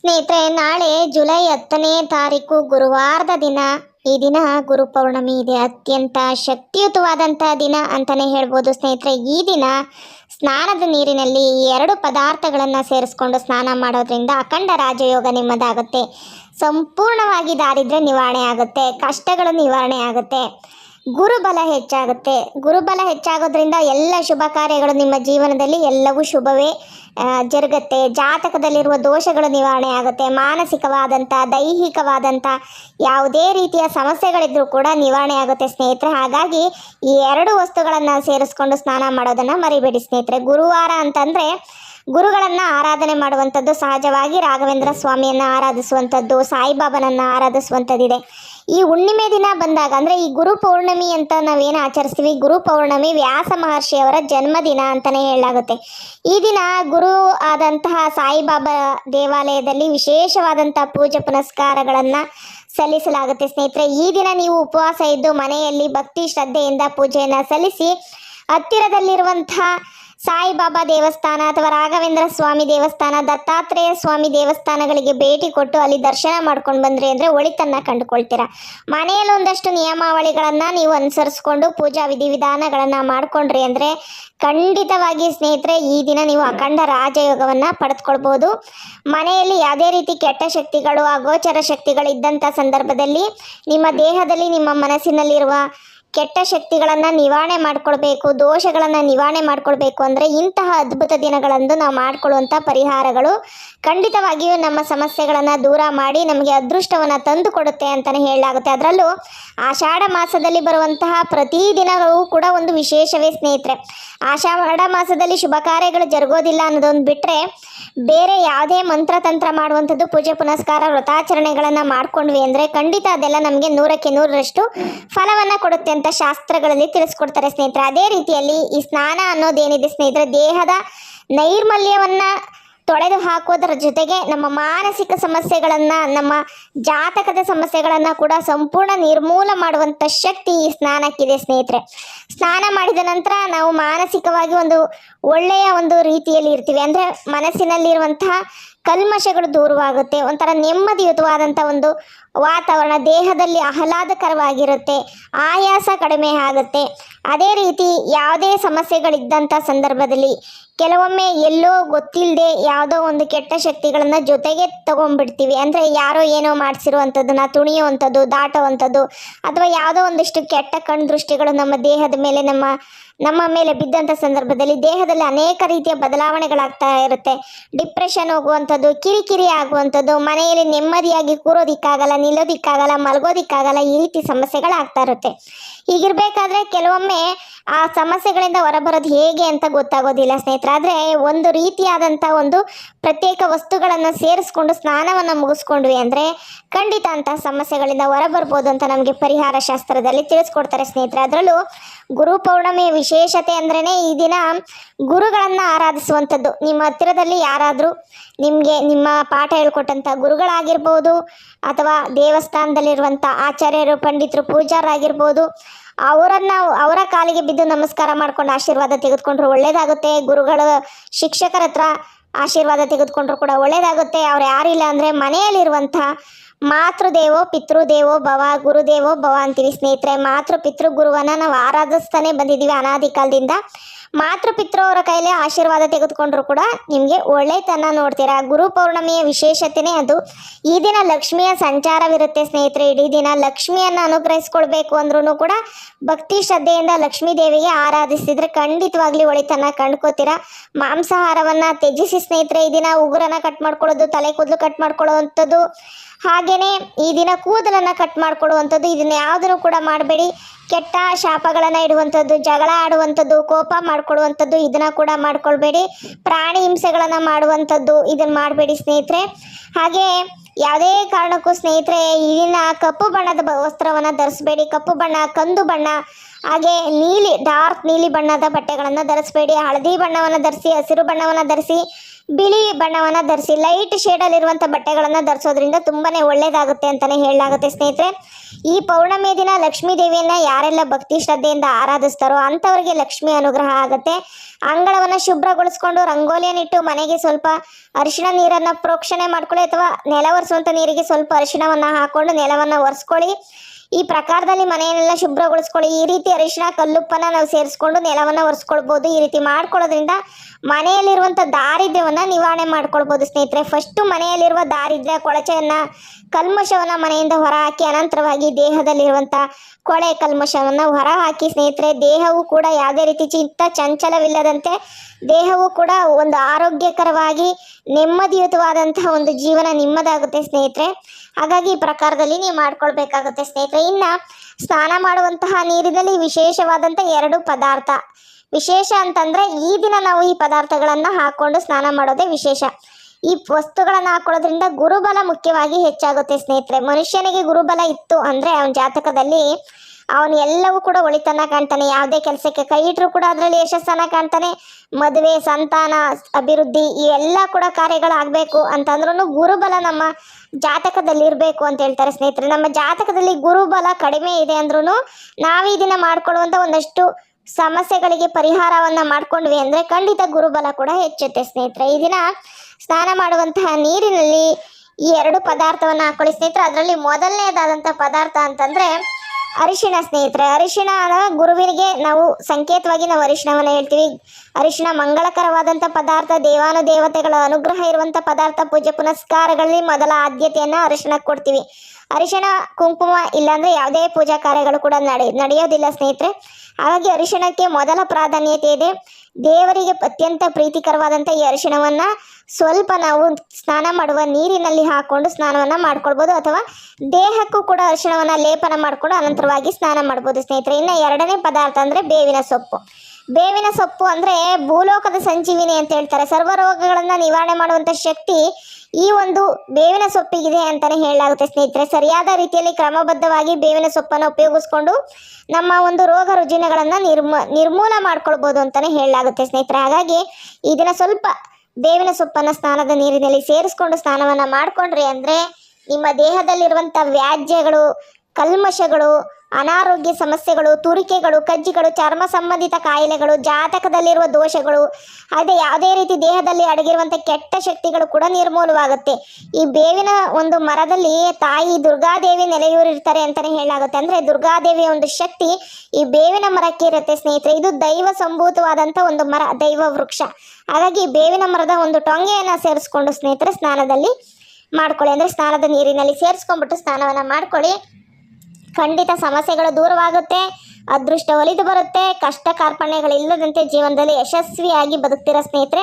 ಸ್ನೇಹಿತರೆ, ನಾಳೆ ಜುಲೈ ಹತ್ತನೇ ತಾರೀಕು ಗುರುವಾರದ ದಿನ. ಈ ದಿನ ಗುರು ಪೌರ್ಣಮಿ ಇದೆ. ಅತ್ಯಂತ ಶಕ್ತಿಯುತವಾದಂಥ ದಿನ ಅಂತಲೇ ಹೇಳ್ಬೋದು ಸ್ನೇಹಿತರೆ. ಈ ದಿನ ಸ್ನಾನದ ನೀರಿನಲ್ಲಿ ಎರಡು ಪದಾರ್ಥಗಳನ್ನು ಸೇರಿಸ್ಕೊಂಡು ಸ್ನಾನ ಮಾಡೋದ್ರಿಂದ ಅಖಂಡ ರಾಜಯೋಗ ನಿಮ್ಮದಾಗುತ್ತೆ. ಸಂಪೂರ್ಣವಾಗಿ ದಾರಿದ್ರೆ ನಿವಾರಣೆ ಆಗುತ್ತೆ. ಕಷ್ಟಗಳು ನಿವಾರಣೆ ಆಗುತ್ತೆ. ಗುರುಬಲ ಹೆಚ್ಚಾಗುತ್ತೆ. ಗುರುಬಲ ಹೆಚ್ಚಾಗೋದ್ರಿಂದ ಎಲ್ಲ ಶುಭ ಕಾರ್ಯಗಳು ನಿಮ್ಮ ಜೀವನದಲ್ಲಿ ಎಲ್ಲವೂ ಶುಭವೇ ಜರುಗುತ್ತೆ. ಜಾತಕದಲ್ಲಿರುವ ದೋಷಗಳು ನಿವಾರಣೆ ಆಗುತ್ತೆ. ಮಾನಸಿಕವಾದಂಥ, ದೈಹಿಕವಾದಂಥ ಯಾವುದೇ ರೀತಿಯ ಸಮಸ್ಯೆಗಳಿದ್ರೂ ಕೂಡ ನಿವಾರಣೆ ಆಗುತ್ತೆ ಸ್ನೇಹಿತರೆ. ಹಾಗಾಗಿ ಈ ಎರಡು ವಸ್ತುಗಳನ್ನು ಸೇರಿಸ್ಕೊಂಡು ಸ್ನಾನ ಮಾಡೋದನ್ನು ಮರಿಬೇಡಿ ಸ್ನೇಹಿತರೆ. ಗುರುವಾರ ಅಂತಂದರೆ ಗುರುಗಳನ್ನು ಆರಾಧನೆ ಮಾಡುವಂಥದ್ದು ಸಹಜವಾಗಿ ರಾಘವೇಂದ್ರ ಸ್ವಾಮಿಯನ್ನು ಆರಾಧಿಸುವಂಥದ್ದು, ಸಾಯಿಬಾಬನನ್ನು ಆರಾಧಿಸುವಂಥದ್ದಿದೆ. ಈ ಹುಣ್ಣಿಮೆ ದಿನ ಬಂದಾಗ, ಅಂದರೆ ಈ ಗುರು ಪೌರ್ಣಮಿ ಅಂತ ನಾವೇನು ಆಚರಿಸ್ತೀವಿ? ಗುರು ಪೌರ್ಣಮಿ ವ್ಯಾಸ ಮಹರ್ಷಿಯವರ ಜನ್ಮದಿನ ಅಂತಲೇ ಹೇಳಲಾಗುತ್ತೆ. ಈ ದಿನ ಗುರು ಆದಂತಹ ಸಾಯಿಬಾಬಾ ದೇವಾಲಯದಲ್ಲಿ ವಿಶೇಷವಾದಂತಹ ಪೂಜೆ ಪುನಸ್ಕಾರಗಳನ್ನು ಸಲ್ಲಿಸಲಾಗುತ್ತೆ. ಸ್ನೇಹಿತರೆ, ಈ ದಿನ ನೀವು ಉಪವಾಸ ಇದ್ದು ಮನೆಯಲ್ಲಿ ಭಕ್ತಿ ಶ್ರದ್ಧೆಯಿಂದ ಪೂಜೆಯನ್ನು ಸಲ್ಲಿಸಿ, ಹತ್ತಿರದಲ್ಲಿರುವಂತಹ ಸಾಯಿಬಾಬಾ ದೇವಸ್ಥಾನ ಅಥವಾ ರಾಘವೇಂದ್ರ ಸ್ವಾಮಿ ದೇವಸ್ಥಾನ, ದತ್ತಾತ್ರೇಯ ಸ್ವಾಮಿ ದೇವಸ್ಥಾನಗಳಿಗೆ ಭೇಟಿ ಕೊಟ್ಟು ಅಲ್ಲಿ ದರ್ಶನ ಮಾಡ್ಕೊಂಡು ಬಂದ್ರಿ ಅಂದರೆ ಒಳಿತನ್ನ ಕಂಡುಕೊಳ್ತೀರಾ? ಮನೆಯಲ್ಲಿ ಒಂದಷ್ಟು ನಿಯಮಾವಳಿಗಳನ್ನು ನೀವು ಅನುಸರಿಸ್ಕೊಂಡು ಪೂಜಾ ವಿಧಿವಿಧಾನಗಳನ್ನು ಮಾಡಿಕೊಂಡ್ರಿ ಅಂದರೆ ಖಂಡಿತವಾಗಿ ಸ್ನೇಹಿತರೆ ಈ ದಿನ ನೀವು ಅಖಂಡ ರಾಜಯೋಗವನ್ನು ಪಡೆದುಕೊಳ್ಬೋದು. ಮನೆಯಲ್ಲಿ ಯಾವುದೇ ರೀತಿ ಕೆಟ್ಟ ಶಕ್ತಿಗಳು, ಅಗೋಚರ ಶಕ್ತಿಗಳು ಇದ್ದಂಥ ಸಂದರ್ಭದಲ್ಲಿ ನಿಮ್ಮ ದೇಹದಲ್ಲಿ ನಿಮ್ಮ ಮನಸ್ಸಿನಲ್ಲಿರುವ ಕೆಟ್ಟ ಶಕ್ತಿಗಳನ್ನು ನಿವಾರಣೆ ಮಾಡ್ಕೊಳ್ಬೇಕು, ದೋಷಗಳನ್ನು ನಿವಾರಣೆ ಮಾಡ್ಕೊಳ್ಬೇಕು ಅಂದರೆ ಇಂತಹ ಅದ್ಭುತ ದಿನಗಳಂದು ನಾವು ಮಾಡ್ಕೊಳ್ಳುವಂಥ ಪರಿಹಾರಗಳು ಖಂಡಿತವಾಗಿಯೂ ನಮ್ಮ ಸಮಸ್ಯೆಗಳನ್ನು ದೂರ ಮಾಡಿ ನಮಗೆ ಅದೃಷ್ಟವನ್ನು ತಂದು ಕೊಡುತ್ತೆ ಅಂತಲೇ ಹೇಳಲಾಗುತ್ತೆ. ಅದರಲ್ಲೂ ಆಷಾಢ ಮಾಸದಲ್ಲಿ ಬರುವಂತಹ ಪ್ರತಿ ಕೂಡ ಒಂದು ವಿಶೇಷವೇ ಸ್ನೇಹಿತರೆ. ಆಷಾಢ ಮಾಸದಲ್ಲಿ ಶುಭ ಕಾರ್ಯಗಳು ಜರುಗೋದಿಲ್ಲ ಅನ್ನೋದೊಂದು ಬಿಟ್ಟರೆ ಬೇರೆ ಯಾವುದೇ ಮಂತ್ರ ತಂತ್ರ ಮಾಡುವಂಥದ್ದು ಪೂಜೆ, ಪುನಸ್ಕಾರ, ವ್ರತಾಚರಣೆಗಳನ್ನು ಮಾಡ್ಕೊಂಡ್ವಿ ಅಂದರೆ ಖಂಡಿತ ಅದೆಲ್ಲ ನಮಗೆ ನೂರಕ್ಕೆ ನೂರರಷ್ಟು ಫಲವನ್ನು ಕೊಡುತ್ತೆ ಅಂತ ಶಾಸ್ತ್ರಗಳಲ್ಲಿ ತಿಳಿಸ್ಕೊಡ್ತಾರೆ ಸ್ನೇಹಿತರೆ. ಅದೇ ರೀತಿಯಲ್ಲಿ ಈ ಸ್ನಾನ ಅನ್ನೋದೇನಿದೆ ಸ್ನೇಹಿತರೆ, ದೇಹದ ನೈರ್ಮಲ್ಯವನ್ನು ತೊಳೆದು ಹಾಕೋದರ ಜೊತೆಗೆ ನಮ್ಮ ಮಾನಸಿಕ ಸಮಸ್ಯೆಗಳನ್ನು, ನಮ್ಮ ಜಾತಕದ ಸಮಸ್ಯೆಗಳನ್ನು ಕೂಡ ಸಂಪೂರ್ಣ ನಿರ್ಮೂಲ ಮಾಡುವಂಥ ಶಕ್ತಿ ಈ ಸ್ನಾನಕ್ಕಿದೆ ಸ್ನೇಹಿತರೆ. ಸ್ನಾನ ಮಾಡಿದ ನಂತರ ನಾವು ಮಾನಸಿಕವಾಗಿ ಒಂದು ಒಳ್ಳೆಯ ಒಂದು ರೀತಿಯಲ್ಲಿ ಇರ್ತೀವಿ. ಅಂದರೆ ಮನಸ್ಸಿನಲ್ಲಿರುವಂತಹ ಕಲ್ಮಶಗಳು ದೂರವಾಗುತ್ತೆ, ಒಂಥರ ನೆಮ್ಮದಿಯುತವಾದಂಥ ಒಂದು ವಾತಾವರಣ, ದೇಹದಲ್ಲಿ ಆಹ್ಲಾದಕರವಾಗಿರುತ್ತೆ, ಆಯಾಸ ಕಡಿಮೆ ಆಗುತ್ತೆ. ಅದೇ ರೀತಿ ಯಾವುದೇ ಸಮಸ್ಯೆಗಳಿದ್ದಂಥ ಸಂದರ್ಭದಲ್ಲಿ ಕೆಲವೊಮ್ಮೆ ಎಲ್ಲೋ ಗೊತ್ತಿಲ್ಲದೆ ಯಾವುದೋ ಒಂದು ಕೆಟ್ಟ ಶಕ್ತಿಗಳನ್ನು ಜೊತೆಗೆ ತಗೊಂಡ್ಬಿಡ್ತೀವಿ. ಅಂದರೆ ಯಾರೋ ಏನೋ ಮಾಡಿಸಿರುವಂಥದ್ದನ್ನು, ತುಣಿಯುವಂಥದ್ದು, ದಾಟುವಂಥದ್ದು, ಅಥವಾ ಯಾವುದೋ ಒಂದಿಷ್ಟು ಕೆಟ್ಟ ಕಣ್ಣು ದೃಷ್ಟಿಗಳು ನಮ್ಮ ದೇಹದ ಮೇಲೆ, ನಮ್ಮ ನಮ್ಮ ಮೇಲೆ ಬಿದ್ದಂಥ ಸಂದರ್ಭದಲ್ಲಿ ದೇಹದಲ್ಲಿ ಅನೇಕ ರೀತಿಯ ಬದಲಾವಣೆಗಳಾಗ್ತಾ ಇರುತ್ತೆ. ಡಿಪ್ರೆಷನ್ ಹೋಗುವಂಥದ್ದು ಕಿರಿಕಿರಿ ಆಗುವಂಥದ್ದು, ಮನೆಯಲ್ಲಿ ನೆಮ್ಮದಿಯಾಗಿ ಕೂರೋದಿಕ್ಕಾಗಲ್ಲ, ನಿಲ್ಲೋದಿಕ್ಕಾಗಲ್ಲ, ಮಲಗೋದಿಕ್ಕಾಗಲ್ಲ ಈ ರೀತಿ ಸಮಸ್ಯೆಗಳಾಗ್ತಾ ಇರುತ್ತೆ. ಹೀಗಿರ್ಬೇಕಾದ್ರೆ ಕೆಲವೊಮ್ಮೆ ಆ ಸಮಸ್ಯೆಗಳಿಂದ ಹೊರಬರೋದು ಹೇಗೆ ಅಂತ ಗೊತ್ತಾಗೋದಿಲ್ಲ ಸ್ನೇಹಿತರೆ. ಆದರೆ ಒಂದು ರೀತಿಯಾದಂಥ ಒಂದು ಪ್ರತ್ಯೇಕ ವಸ್ತುಗಳನ್ನು ಸೇರಿಸ್ಕೊಂಡು, ಸ್ನಾನವನ್ನು ಮುಗಿಸ್ಕೊಂಡ್ವಿ ಅಂದರೆ ಖಂಡಿತ ಅಂತಹ ಸಮಸ್ಯೆಗಳಿಂದ ಹೊರಬರ್ಬೋದು ಅಂತ ನಮಗೆ ಪರಿಹಾರ ಶಾಸ್ತ್ರದಲ್ಲಿ ತಿಳಿಸ್ಕೊಡ್ತಾರೆ ಸ್ನೇಹಿತರೆ. ಅದರಲ್ಲೂ ಗುರು ಪೌರ್ಣಮಿ ವಿಶೇಷತೆ ಅಂದ್ರೇ ಈ ದಿನ ಗುರುಗಳನ್ನು ಆರಾಧಿಸುವಂಥದ್ದು. ನಿಮ್ಮ ಹತ್ತಿರದಲ್ಲಿ ಯಾರಾದರೂ ನಿಮಗೆ ನಿಮ್ಮ ಪಾಠ ಹೇಳ್ಕೊಟ್ಟಂಥ ಗುರುಗಳಾಗಿರ್ಬೋದು, ಅಥವಾ ದೇವಸ್ಥಾನದಲ್ಲಿರುವಂಥ ಆಚಾರ್ಯರು, ಪಂಡಿತರು ಪೂಜಾರಾಗಿರ್ಬೋದು ಅವರನ್ನು ಅವರ ಕಾಲಿಗೆ ಬಿದ್ದು ನಮಸ್ಕಾರ ಮಾಡ್ಕೊಂಡು ಆಶೀರ್ವಾದ ತೆಗೆದುಕೊಂಡ್ರು ಒಳ್ಳೆಯದಾಗುತ್ತೆ ಗುರುಗಳ ಶಿಕ್ಷಕರ ಹತ್ರ ಆಶೀರ್ವಾದ ತೆಗೆದುಕೊಂಡ್ರು ಕೂಡ ಒಳ್ಳೆಯದಾಗುತ್ತೆ ಅವ್ರು ಯಾರಿಲ್ಲ ಅಂದರೆ ಮನೆಯಲ್ಲಿರುವಂಥ ಮಾತೃದೇವೋ ಪಿತೃದೇವೋ ಭವ, ಗುರುದೇವೋ ಭವ ಅಂತೀವಿ ಸ್ನೇಹಿತರೆ. ಮಾತೃ ಪಿತೃ ಗುರುವನ್ನ ನಾವು ಆರಾಧಿಸ್ತಾನೆ ಬಂದಿದ್ದೀವಿ ಅನಾದಿ ಕಾಲದಿಂದ ಮಾತೃ ಪಿತೃ ಅವರ ಕೈಲೇ ಆಶೀರ್ವಾದ ತೆಗೆದುಕೊಂಡ್ರು ಕೂಡ ನಿಮಗೆ ಒಳ್ಳೆತನ ನೋಡ್ತೀರಾ. ಗುರು ಪೌರ್ಣಮಿಯ ವಿಶೇಷತೆನೇ ಅದು. ಈ ದಿನ ಲಕ್ಷ್ಮಿಯ ಸಂಚಾರವಿರುತ್ತೆ ಸ್ನೇಹಿತರೆ. ಇಡೀ ದಿನ ಲಕ್ಷ್ಮಿಯನ್ನು ಅನುಗ್ರಹಿಸ್ಕೊಳ್ಬೇಕು ಅಂದ್ರೂ ಕೂಡ ಭಕ್ತಿ ಶ್ರದ್ಧೆಯಿಂದ ಲಕ್ಷ್ಮೀ ದೇವಿಗೆ ಆರಾಧಿಸಿದ್ರೆ ಖಂಡಿತವಾಗ್ಲಿ ಒಳಿತನ ಕಂಡ್ಕೋತೀರಾ. ಮಾಂಸಾಹಾರವನ್ನು ತ್ಯಜಿಸಿ ಸ್ನೇಹಿತರೆ. ಈ ದಿನ ಉಗುರನ್ನ ಕಟ್ ಮಾಡ್ಕೊಳ್ಳೋದು, ತಲೆ ಕೂದಲು ಕಟ್ ಮಾಡ್ಕೊಳ್ಳೋವಂಥದ್ದು ಹಾಗೆಯೇ ಈ ದಿನ ಕೂದಲನ್ನು ಕಟ್ ಮಾಡಿಕೊಡುವಂಥದ್ದು, ಇದನ್ನ ಯಾವುದನ್ನು ಕೂಡ ಮಾಡಬೇಡಿ. ಕೆಟ್ಟ ಶಾಪಗಳನ್ನು ಇಡುವಂಥದ್ದು, ಜಗಳ ಆಡುವಂಥದ್ದು, ಕೋಪ ಮಾಡಿಕೊಡುವಂಥದ್ದು, ಇದನ್ನು ಕೂಡ ಮಾಡಿಕೊಳ್ಬೇಡಿ. ಪ್ರಾಣಿ ಹಿಂಸೆಗಳನ್ನು ಮಾಡುವಂಥದ್ದು ಇದನ್ನು ಮಾಡಬೇಡಿ ಸ್ನೇಹಿತರೆ. ಹಾಗೇ ಯಾವುದೇ ಕಾರಣಕ್ಕೂ ಸ್ನೇಹಿತರೆ ಇಲ್ಲಿನ ಕಪ್ಪು ಬಣ್ಣದ ವಸ್ತ್ರವನ್ನು ಧರಿಸಬೇಡಿ. ಕಪ್ಪು ಬಣ್ಣ, ಕಂದು ಬಣ್ಣ ಹಾಗೆ ನೀಲಿ, ಡಾರ್ಕ್ ನೀಲಿ ಬಣ್ಣದ ಬಟ್ಟೆಗಳನ್ನು ಧರಿಸಬೇಡಿ. ಹಳದಿ ಬಣ್ಣವನ್ನು ಧರಿಸಿ, ಹಸಿರು ಬಣ್ಣವನ್ನು ಧರಿಸಿ, ಬಿಳಿ ಬಣ್ಣವನ್ನು ಧರಿಸಿ, ಲೈಟ್ ಶೇಡಲ್ಲಿರುವಂಥ ಬಟ್ಟೆಗಳನ್ನು ಧರಿಸೋದ್ರಿಂದ ತುಂಬಾ ಒಳ್ಳೆಯದಾಗುತ್ತೆ ಅಂತಲೇ ಹೇಳಲಾಗುತ್ತೆ ಸ್ನೇಹಿತರೆ. ಈ ಪೌರ್ಣಮಿ ದಿನ ಲಕ್ಷ್ಮೀ ದೇವಿಯನ್ನು ಯಾರೆಲ್ಲ ಭಕ್ತಿ ಶ್ರದ್ಧೆಯಿಂದ ಆರಾಧಿಸ್ತಾರೋ ಅಂಥವ್ರಿಗೆ ಲಕ್ಷ್ಮಿ ಅನುಗ್ರಹ ಆಗುತ್ತೆ. ಅಂಗಳವನ್ನು ಶುಭ್ರಗೊಳಿಸ್ಕೊಂಡು ರಂಗೋಲಿಯನ್ನಿಟ್ಟು ಮನೆಗೆ ಸ್ವಲ್ಪ ಅರಿಶಿಣ ನೀರನ್ನು ಪ್ರೋಕ್ಷಣೆ ಮಾಡ್ಕೊಳ್ಳಿ ಅಥವಾ ನೆಲ ಒರೆಸುವಂಥ ನೀರಿಗೆ ಸ್ವಲ್ಪ ಅರಿಶಿಣವನ್ನು ಹಾಕ್ಕೊಂಡು ನೆಲವನ್ನು ಒರೆಸ್ಕೊಳ್ಳಿ. ಈ ಪ್ರಕಾರದಲ್ಲಿ ಮನೆಯನ್ನೆಲ್ಲ ಶುಭ್ರಗೊಳಿಸ್ಕೊಳ್ಳಿ. ಈ ರೀತಿ ಅರಿಶಿನ ಕಲ್ಲುಪ್ಪನ ನಾವು ಸೇರಿಸ್ಕೊಂಡು ನೆಲವನ್ನು ಒರೆಸ್ಕೊಳ್ಬೋದು. ಈ ರೀತಿ ಮಾಡ್ಕೊಳ್ಳೋದ್ರಿಂದ ಮನೆಯಲ್ಲಿರುವಂಥ ದಾರಿದ್ರ್ಯವನ್ನು ನಿವಾರಣೆ ಮಾಡ್ಕೊಳ್ಬೋದು ಸ್ನೇಹಿತರೆ. ಫಸ್ಟು ಮನೆಯಲ್ಲಿರುವ ದಾರಿದ್ರ್ಯ, ಕೊಳಚೆಯನ್ನು ಕಲ್ಮಶವನ್ನು ಮನೆಯಿಂದ ಹೊರಹಾಕಿ, ಅನಂತರವಾಗಿ ದೇಹದಲ್ಲಿರುವಂಥ ಕೊಳೆ ಕಲ್ಮಶವನ್ನು ಹೊರಹಾಕಿ ಸ್ನೇಹಿತರೆ, ದೇಹವು ಕೂಡ ಯಾವುದೇ ರೀತಿ ಚಿಂತ ಚಂಚಲವಿಲ್ಲದಂತೆ, ದೇಹವು ಕೂಡ ಒಂದು ಆರೋಗ್ಯಕರವಾಗಿ ನೆಮ್ಮದಿಯುತವಾದಂತಹ ಒಂದು ಜೀವನ ನಿಮ್ಮದಾಗುತ್ತೆ ಸ್ನೇಹಿತರೆ. ಹಾಗಾಗಿ ಈ ಪ್ರಕಾರದಲ್ಲಿ ನೀವು ಮಾಡ್ಕೊಳ್ಬೇಕಾಗುತ್ತೆ ಸ್ನೇಹಿತರೆ. ಇನ್ನು ಸ್ನಾನ ಮಾಡುವಂತಹ ನೀರಿನಲ್ಲಿ ವಿಶೇಷವಾದಂಥ ಎರಡು ಪದಾರ್ಥ. ವಿಶೇಷ ಅಂತಂದ್ರೆ ಈ ದಿನ ನಾವು ಈ ಪದಾರ್ಥಗಳನ್ನು ಹಾಕೊಂಡು ಸ್ನಾನ ಮಾಡೋದೇ ವಿಶೇಷ. ಈ ವಸ್ತುಗಳನ್ನು ಹಾಕೊಳ್ಳೋದ್ರಿಂದ ಗುರುಬಲ ಮುಖ್ಯವಾಗಿ ಹೆಚ್ಚಾಗುತ್ತೆ ಸ್ನೇಹಿತರೆ. ಮನುಷ್ಯನಿಗೆ ಗುರುಬಲ ಇತ್ತು ಅಂದ್ರೆ ಅವನ ಜಾತಕದಲ್ಲಿ ಅವನು ಎಲ್ಲವೂ ಕೂಡ ಒಳಿತನ್ನ ಕಾಣ್ತಾನೆ. ಯಾವುದೇ ಕೆಲಸಕ್ಕೆ ಕೈ ಇಟ್ಟರು ಕೂಡ ಅದರಲ್ಲಿ ಯಶಸ್ಸನ್ನ ಕಾಣ್ತಾನೆ. ಮದುವೆ, ಸಂತಾನ, ಅಭಿವೃದ್ಧಿ ಈ ಎಲ್ಲ ಕೂಡ ಕಾರ್ಯಗಳಾಗಬೇಕು ಅಂತಂದ್ರೂ ಗುರುಬಲ ನಮ್ಮ ಜಾತಕದಲ್ಲಿ ಇರಬೇಕು ಅಂತ ಹೇಳ್ತಾರೆ ಸ್ನೇಹಿತರೆ. ನಮ್ಮ ಜಾತಕದಲ್ಲಿ ಗುರುಬಲ ಕಡಿಮೆ ಇದೆ ಅಂದ್ರೂ ನಾವು ಈ ದಿನ ಮಾಡ್ಕೊಳ್ಳುವಂಥ ಒಂದಷ್ಟು ಸಮಸ್ಯೆಗಳಿಗೆ ಪರಿಹಾರವನ್ನ ಮಾಡ್ಕೊಂಡ್ವಿ ಅಂದ್ರೆ ಖಂಡಿತ ಗುರುಬಲ ಕೂಡ ಹೆಚ್ಚುತ್ತೆ ಸ್ನೇಹಿತರೆ. ಈ ದಿನ ಸ್ನಾನ ಮಾಡುವಂತಹ ನೀರಿನಲ್ಲಿ ಈ ಎರಡು ಪದಾರ್ಥವನ್ನ ಹಾಕೊಳ್ಳಿ ಸ್ನೇಹಿತರೆ. ಅದರಲ್ಲಿ ಮೊದಲನೇದಾದಂತಹ ಪದಾರ್ಥ ಅಂತಂದ್ರೆ ಅರಿಶಿಣ ಸ್ನೇಹಿತರೆ, ಅರಿಶಿಣ ಗುರುವಿನಿಗೆ ನಾವು ಸಂಕೇತವಾಗಿ ನಾವು ಅರಿಶಿಣವನ್ನ ಹೇಳ್ತೀವಿ. ಅರಿಶಿಣ ಮಂಗಳಕರವಾದಂಥ ಪದಾರ್ಥ ದೇವಾನು ದೇವತೆಗಳ ಅನುಗ್ರಹ ಇರುವಂಥ ಪದಾರ್ಥ ಪೂಜೆ ಪುನಸ್ಕಾರಗಳಲ್ಲಿ ಮೊದಲ ಆದ್ಯತೆಯನ್ನು ಅರಿಶಿಣಕ್ಕೆ ಕೊಡ್ತೀವಿ. ಅರಿಶಿಣ, ಕುಂಕುಮ ಇಲ್ಲಾಂದ್ರೆ ಯಾವುದೇ ಪೂಜಾ ಕಾರ್ಯಗಳು ಕೂಡ ನಡೆ, ನಡೆಯೋದಿಲ್ಲ ಸ್ನೇಹಿತರೆ. ಹಾಗಾಗಿ ಅರಿಶಿಣಕ್ಕೆ ಮೊದಲ ಪ್ರಾಧಾನ್ಯತೆ ಇದೆ. ದೇವರಿಗೆ ಅತ್ಯಂತ ಪ್ರೀತಿಕರವಾದಂಥ ಈ ಅರಿಶಿಣವನ್ನು ಸ್ವಲ್ಪ ನಾವು ಸ್ನಾನ ಮಾಡುವ ನೀರಿನಲ್ಲಿ ಹಾಕೊಂಡು ಸ್ನಾನವನ್ನು ಮಾಡ್ಕೊಳ್ಬೋದು ಅಥವಾ ದೇಹಕ್ಕೂ ಕೂಡ ಅರಿಶಿಣವನ್ನು ಲೇಪನ ಮಾಡಿಕೊಂಡು ಅನಂತರವಾಗಿ ಸ್ನಾನ ಮಾಡ್ಬೋದು ಸ್ನೇಹಿತರೆ. ಇನ್ನು ಎರಡನೇ ಪದಾರ್ಥ ಅಂದ್ರೆ ಬೇವಿನ ಸೊಪ್ಪು. ಬೇವಿನ ಸೊಪ್ಪು ಅಂದ್ರೆ ಭೂಲೋಕದ ಸಂಜೀವಿನಿ ಅಂತ ಹೇಳ್ತಾರೆ. ಸರ್ವ ರೋಗಗಳನ್ನು ನಿವಾರಣೆ ಮಾಡುವಂತ ಶಕ್ತಿ ಈ ಒಂದು ಬೇವಿನ ಸೊಪ್ಪಿಗಿದೆ ಅಂತಾನೆ ಹೇಳಲಾಗುತ್ತೆ ಸ್ನೇಹಿತರೆ. ಸರಿಯಾದ ರೀತಿಯಲ್ಲಿ ಕ್ರಮಬದ್ಧವಾಗಿ ಬೇವಿನ ಸೊಪ್ಪನ್ನು ಉಪಯೋಗಿಸ್ಕೊಂಡು ನಮ್ಮ ಒಂದು ರೋಗ ರುಜಿನಗಳನ್ನು ನಿರ್ಮ, ನಿರ್ಮೂಲ ಮಾಡ್ಕೊಳ್ಬೋದು ಅಂತಾನೆ ಹೇಳಲಾಗುತ್ತೆ ಸ್ನೇಹಿತರೆ. ಹಾಗಾಗಿ ಇದನ್ನು ಸ್ವಲ್ಪ ಬೇವಿನ ಸೊಪ್ಪನ್ನ ಸ್ನಾನದ ನೀರಿನಲ್ಲಿ ಸೇರಿಸ್ಕೊಂಡು ಸ್ನಾನವನ್ನ ಮಾಡಿಕೊಂಡ್ರಿ ಅಂದ್ರೆ ನಿಮ್ಮ ದೇಹದಲ್ಲಿರುವಂಥ ವ್ಯಾಜ್ಯಗಳು, ಕಲ್ಮಶಗಳು ಅನಾರೋಗ್ಯ ಸಮಸ್ಯೆಗಳು, ತುರಿಕೆಗಳು, ಕಜ್ಜಿಗಳು, ಚರ್ಮ ಸಂಬಂಧಿತ ಕಾಯಿಲೆಗಳು, ಜಾತಕದಲ್ಲಿರುವ ದೋಷಗಳು, ಅದೇ ಯಾವುದೇ ರೀತಿ ದೇಹದಲ್ಲಿ ಅಡಗಿರುವಂತಹ ಕೆಟ್ಟ ಶಕ್ತಿಗಳು ಕೂಡ ನಿರ್ಮೂಲವಾಗುತ್ತೆ. ಈ ಬೇವಿನ ಒಂದು ಮರದಲ್ಲಿ ತಾಯಿ ದುರ್ಗಾದೇವಿ ನೆಲೆಯೂರಿರ್ತಾರೆ ಅಂತಾನೆ ಹೇಳಲಾಗುತ್ತೆ. ಅಂದರೆ ದುರ್ಗಾದೇವಿಯ ಒಂದು ಶಕ್ತಿ ಈ ಬೇವಿನ ಮರಕ್ಕೆ ಇರುತ್ತೆ ಸ್ನೇಹಿತರೆ. ಇದು ದೈವ ಸಂಭೂತವಾದಂಥ ಒಂದು ಮರ, ದೈವ ವೃಕ್ಷ. ಹಾಗಾಗಿ ಬೇವಿನ ಮರದ ಒಂದು ಟೊಂಗೆಯನ್ನು ಸೇರಿಸ್ಕೊಂಡು ಸ್ನೇಹಿತರೆ ಸ್ನಾನದಲ್ಲಿ ಮಾಡ್ಕೊಳ್ಳಿ. ಅಂದರೆ ಸ್ನಾನದ ನೀರಿನಲ್ಲಿ ಸೇರಿಸ್ಕೊಂಡ್ಬಿಟ್ಟು ಸ್ನಾನವನ್ನು ಮಾಡ್ಕೊಳ್ಳಿ. ಖಂಡಿತ ಸಮಸ್ಯೆಗಳು ದೂರವಾಗುತ್ತೆ, ಅದೃಷ್ಟ ಒಲಿದು ಬರುತ್ತೆ, ಕಷ್ಟ ಕಾರ್ಪಣ್ಯಗಳಿಲ್ಲದಂತೆ ಜೀವನದಲ್ಲಿ ಯಶಸ್ವಿಯಾಗಿ ಬದುಕ್ತಿರೋ ಸ್ನೇಹಿತರೆ.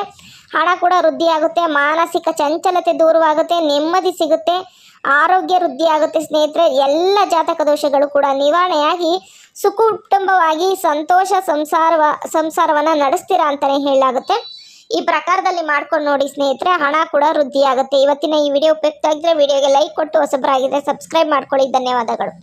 ಹಣ ಕೂಡ ವೃದ್ಧಿಯಾಗುತ್ತೆ, ಮಾನಸಿಕ ಚಂಚಲತೆ ದೂರವಾಗುತ್ತೆ, ನೆಮ್ಮದಿ ಸಿಗುತ್ತೆ, ಆರೋಗ್ಯ ವೃದ್ಧಿಯಾಗುತ್ತೆ ಸ್ನೇಹಿತರೆ. ಎಲ್ಲ ಜಾತಕ ದೋಷಗಳು ಕೂಡ ನಿವಾರಣೆಯಾಗಿ, ಸುಕುಟುಂಬವಾಗಿ ಸಂತೋಷ ಸಂಸಾರವ, ಸಂಸಾರವನ್ನು ನಡೆಸ್ತೀರಾ ಅಂತಲೇ ಹೇಳಲಾಗುತ್ತೆ. ಈ ಪ್ರಕಾರದಲ್ಲಿ ಮಾಡ್ಕೊಂಡು ನೋಡಿ ಸ್ನೇಹಿತರೆ, ಹಣ ಕೂಡ ವೃದ್ಧಿಯಾಗುತ್ತೆ. ಇವತ್ತಿನ ಈ ವಿಡಿಯೋ ಉಪಯುಕ್ತ ಆಗಿದ್ರೆ ವಿಡಿಯೋಗೆ ಲೈಕ್ ಕೊಟ್ಟು ಹೊಸಬರಾಗಿದ್ರೆ ಸಬ್ಸ್ಕ್ರೈಬ್ ಮಾಡ್ಕೊಳ್ಳಿ. ಧನ್ಯವಾದಗಳು.